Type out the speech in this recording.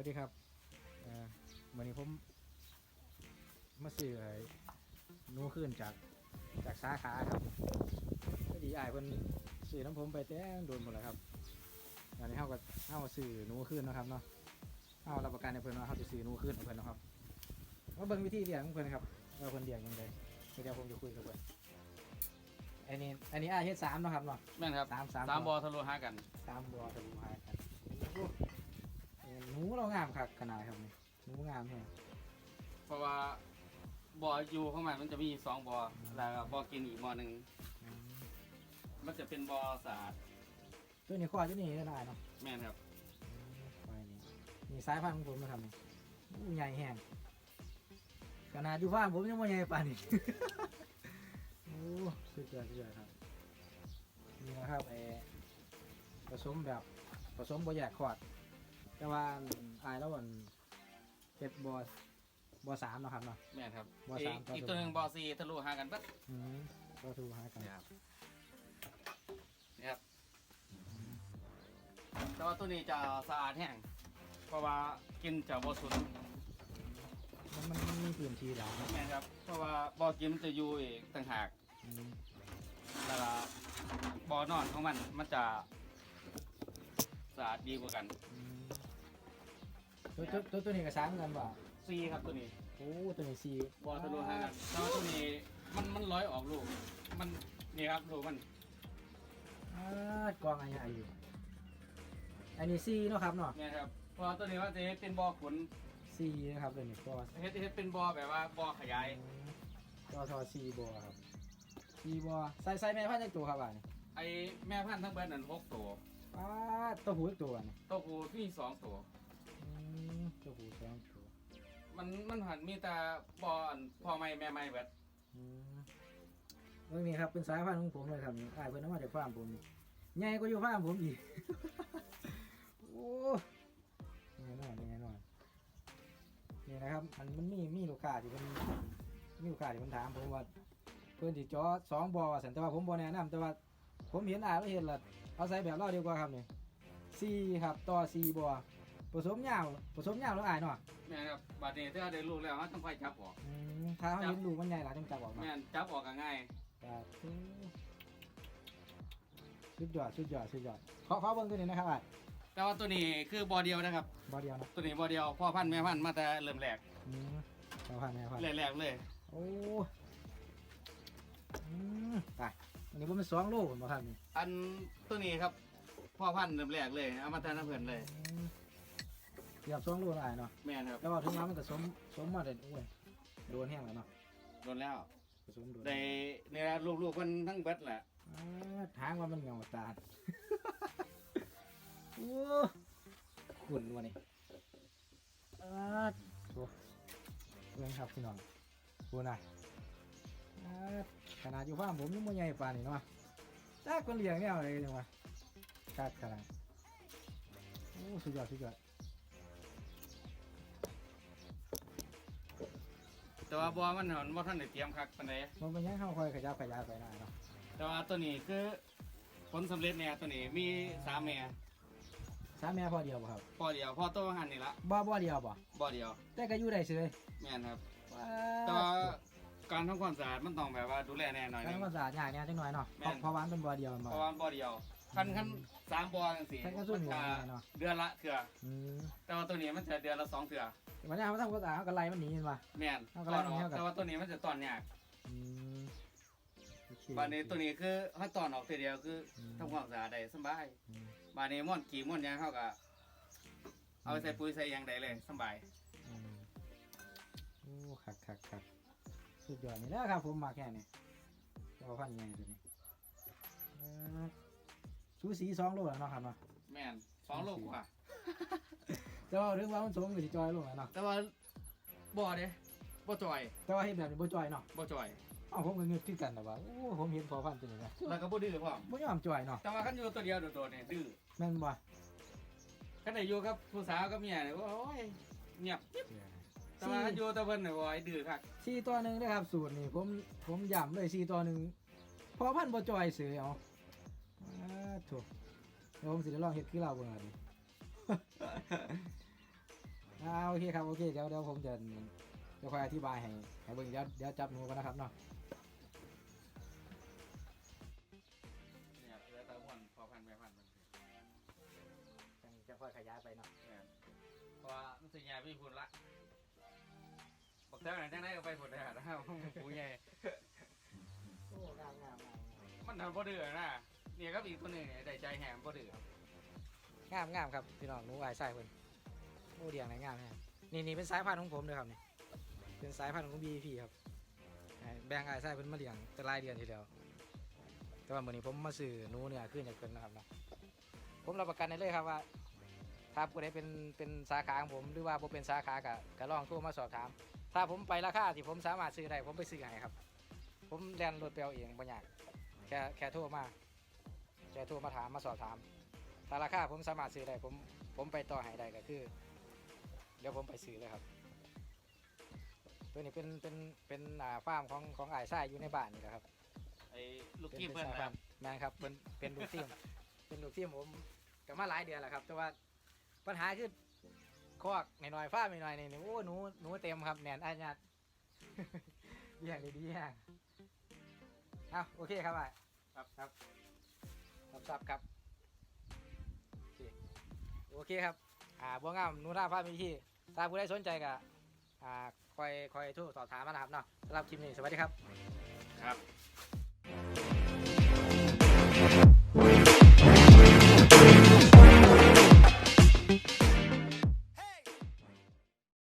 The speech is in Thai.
วัสดีครับเอ่อวันนี้ผมมาซื้อไอ้หนูขึ้นจากจากสาขาครับพอดีอ้ายเพิ่นซื้อน้ำผมไปแต่โดนหมดแล้วครับตอนนี้เฮาก็เฮาซื้อหนูขึ้นเนาะครับเนาะเฮารับประกันให้เพิ่นว่าเฮาจะซื้อหนูขึ้นให้เพิ่นเนาะครับมาเบิ่งวิธีเลี้ยงของเพิ่นครับว่าเพิ่นเลี้ยงยังไงเดี๋ยวผมจะคุยกับเพิ่นอันนี้อันนี้อ้ายเฮ็ดสามเนาะครับเนาะแม่นครับสามสามสามบอทะลุหากันสามบัวทะลุหากันโอ้เอ่อห นูเรางามครับขนาดครับนี่หนูงามแฮงเพราะว่าบออยู่ข้างในมันจะมีสองบอแล้วก็บอกินอีกบอหนึ่งอืมมันจะเป็นบอสะอาดตัวนี้ข้อตัวนี้ก็ได้เนาะแม่นครับไปนี่นี่สายพันธุ์ของผมนะครับนี่อู้ใหญ่แห้งขนาดอยู่ฟ้าร์มผมยังไม่ใหญ่ป่านนี้ โอ้สุดยอดสุดยอดครับนี่นะครับไอ้ผสมแบบผสมบ่แยกขอด แต่ว่าอายแล้วมันเจ็ดบอบอสามเนาะครับเนาะ แม่นครับบออีสากมอีกตัวหนึ่งบอซีทะลุหากันปั๊บอืมก็ทูหากันนี่ครับนี่ครับ แต่ว่าตัวนี้จะสะอาดแห้งเพราะว่ากินจะบอสุนมันมันมันมีพื้นที่หลายเนาะแม่นครับ เพราะว่าบอกินมันจะอยู่อีกต่างหาก อืมแต่ละบอนอนของมันมันจะสะอาดดีกว่ากัน อืม ตัวตัวตัวตัวนี้ก็สามเหมือนกันบ่ซีครับตัวนี้โอ้ตัวนี้สี่บอลทะลุหากันแต่ว่าตัวนี้มันมันร้อยออกลูก มันนี่ครับลูกมันอ่ากองอะไรอยู่อันนี้สี่เนาะครับเนาะเนี่ยครับเพอตัวนี้ว่าจะเฮ็ดเป็นบอขุนสี่นะครับตัวนี้ก็เฮ็ดเฮ็ดเป็นบอแบบว่าบอขยายก็ทอสี่บัวครับสี่บัวใส่ใส่แม่พันธุ์จักตัวครับอะนี่ไอแม่พันธุ์ทั้งเบิดนั่นหกตัวอ้าตัวหูอีกตัวนี่ตัวกูมีสองตัว อืมตัวหูสองตัวมันมันหันมีแต่บออันพ่อไม่แม่ไม่เบิดอืมเรื่องนี้ครับเป็นสายพันธุ์ของผมเลยครับนี่อ้ายเพิ่นเอามาจากฟาร์มผมนี่ใหญ่กว่าอยู่ฟาร์มผมอีก โอ้แน่นอนแน่นอนนี่นะครับ มันมันมีมีลูกค้าที่มันมีลูกค้าที่มันถามผมว่า เพื่อนที่จอสองบอสันแต่ว่าผมบอแนะนำแต่ว่า ผมเห็นอ่านแล้วเห็นละเอาใส่แบบเราดีกว่าครับนี่สี่ครับต่อสี่บอ ผสมยาวผสมยาวแล้วอายเนาะแม่นครับบัดนี้ถ้าได้ลูกแล้วมันต้องค่อยจับออก อืมถ้าเขาเห็นลูกมันใหญ่หลายจังจับออกมาแม่นจับออกก็ง่ายครับสุดยอดสุดยอดสุดยอดขอขอเบิ้งตัวนี้นะครับอะแต่ว่าตัวนี้คือบอเดียวนะครับ บอเดียวนะตัวนี้บอเดียวพ่อพันธุ์แม่พันธุ์มาแต่เริ่มแรกอืมขอผ่านไหมครับแรกๆเลยโอ้อืมไปอันนี้ผมเป็นสองลูกผมบอกครับนี่อันตัวนี้ครับพ่อพันธุ์เริ่มแรกเลยเอามาแต่น้ำเพื่อนเลยอืมเกือบสองลูกแล้วอายเนาะแม่นครับแล้วว่าถึงน้ำมันก็สมสมมาแต่โอ้ยโดนแห้งแล้วเนาะโดนแล้วผสมโดนได้เนี่ยลูกๆมันทั้งเบิดแหละอ่าทางว่ามันเหงาตาดโอ้ขุ่นวะนี่อ่าโอ้เพื่อนครับพี่น้องพูดนะอ่าขนาดอยู่ฟาร์มผมยังไม่ใหญ่ปานนี่เนาะจ้าคนเลี้ยงเนี่ยอะไรกันจังวะคาดขนาดโอ้สุดยอดสุดยอด แต่ว่าบัวมันหันว่าท่านได้เตรียมคักปานใดมันเป็นยังเข้าคอยขยับขยายไปหน่อยเนาะแต่ว่าตัวนี้คือผลสำเร็จเนี่ยตัวนี้มีสามแม่สามแม่พอเดียวบ่ครับพ่อเดียวพ่อโตหันนี่ละบ่บ่เดียวบ่บ่เดียว แต่ก็อยู่ได้เฉยแม่นครับ ว้าแต่ว่าการทำความสะอาดมันต้องแบบว่าดูแลแน่หน่อยหการนึงภาษาใหญ่เนี่ยจังหน่อยเนาะแม่เพราะนเพราะว่ามันเป็นบ่อเดียวมันเพบ่ ราะว่าบ่เดียว คันคันสามบ่อจังซี่คันก็สู้หัวจะง่ายเนาะ เดือนละเถื่ออืมแต่ว่าตัวนี้มันจะเดือนละสองเถื่อวันนี้เขาทำภาษาเขาก็ไล่มันหนีมันมาแม่นเอาก็ตอนออกแล้วกันแต่ว่าตัวนี้มันจะตอนยากอืมโอเค บานนี้ตัวนี้คือถ้าตอนออกทีเดียวคืออม ทำความสะอาดได้สบายอืมบานนี้ม่อนกี่ม่อนยางเข้ากับเอาไปใส่ปุ๋ยใส่หยางได้เลยสบาย อืมโอ้คักคักคักสุดยอดนี่แหล้วครับผมมาแค่นี้เอาพันยังไงตัวนี้เอ่อ สูสีสองโลแล้วเนาะครับเนาะแม่นสองโลกว่า แต่ว่าเรื่องว่ามันสูงกับสิจอยลงแล้วเนาะแต่ว่าบ่เด้บ่จ่อยแต่ว่าเห็นแบบนี้บ่จอยเนาะบ่จ่อย เอ้าผมก็เงือกขึ้นกันแต่ว่าโอ้ผมเห็นพอพันตัวนี้นะแล้วก็บ่ดื้อพร้อมบ่ยอมจอยเนาะแต่ว่าคันอยู่ตัวเดียวโดดๆเนี่ยดื้อแม่นบ่คันได้อยู่กับผู้สาวกับเมียเนี่ยโอ้ยเงียบกิ๊บแต่ว่าคันอยู่แตะเพิ่นเนี่ยโอ้ยดื้อคักสี่ตัวหนึ่งนะครับสูตรนี่ผมผมย้ำเลยสี่ตัวหนึ่งพอพันบ่จอยเสือเอาอ่า ถูกเดี๋ยวผมสิได้ลองเฮ็ดคือเราเบิ่งอันนี้อ่าโอเคครับโอเคเดี๋ยวเดี๋ยวผมจะจะคอยอธิบายให้ให้เบิ่งเดี๋ยวเดี๋ยวจับหนูกันนะครับเนาะเนี่ยแล้วแต่วันพอพันไปพันมันจังจะค่อยขยายไปเนาะเนี่ยเพราะว่ามันสิใหญ่พี่พุ่นละบอกเท่าไหร่จังได้ก็ไปพุ่นได้นะครับหูใหญ่โอ้งามงามงามมันทำบ่เดือนะ เนี่ยครับอีกตัวหนึ่งเนี่ยได้ใจแหมบ่เดือครับงามงามครับพี่น้องหนูอายใส่เพิ่นโอ้เดียงไหนงามแน่นี่นี่เป็นสายพันธุ์ของผมเลยครับนี่เป็นสายพันธุ์ของ BP ครับให้แบ่งอายใส่เพิ่นมาเลี้ยงแต่รายเดือนที่แล้วแต่ว่ามื้อนี้ผมมาซื้อหนูเนื้อขึ้นจากเพิ่นนะครับเนาะผมรับประกันได้เลยครับว่า ถ้าผู้ใดเป็นเป็นสาขาของผมหรือว่าบ่เป็นสาขาก็ก็ลองโทรมาสอบถาม ถ้าผมไปราคาที่ผมสามารถซื้อได้ผมไปซื้อให้ครับ ผมแลนรถไปเอาเองบ่ยากแค่แค่โทรมา แค่โทรมาถามมาสอบถามถ้าราคาผมสามารถซื้อได้ผมผมไปต่อให้ได้ก็คือ เดี๋ยวผมไปซื้อเลยครับ ตัวนี้เป็นเป็นเป็นอ่าฟาร์มของของอ้ายชายอยู่ในบ้านนี่แหละครับไอ้ลูกกี้เพิ่นป็นะสายคพัรันบธุ์แม่นครับเป็นเป็นลูกทีมเป็นลูกทีมผมก็มาหลายเดือนแล้วครับ แต่ว่าปัญหาคือคอกหน่อยๆฟ้าหน่อยๆนี่นี่โอ้หนูหนูเต็มครับแหนนอาญาตเยี่ยงดีๆอย่างเอาโอเคครับอะครับค รับรับทราบครับ โอเคโอเคครับ อ่าบัวงามนูท่าฟ้ามีที่ถ้าผู้ใดสนใจก็อ่าคอยคอยโทุกสอบถามมานะครับเนาะสำหรับคลิปนี้สวัสดีครับ ครับ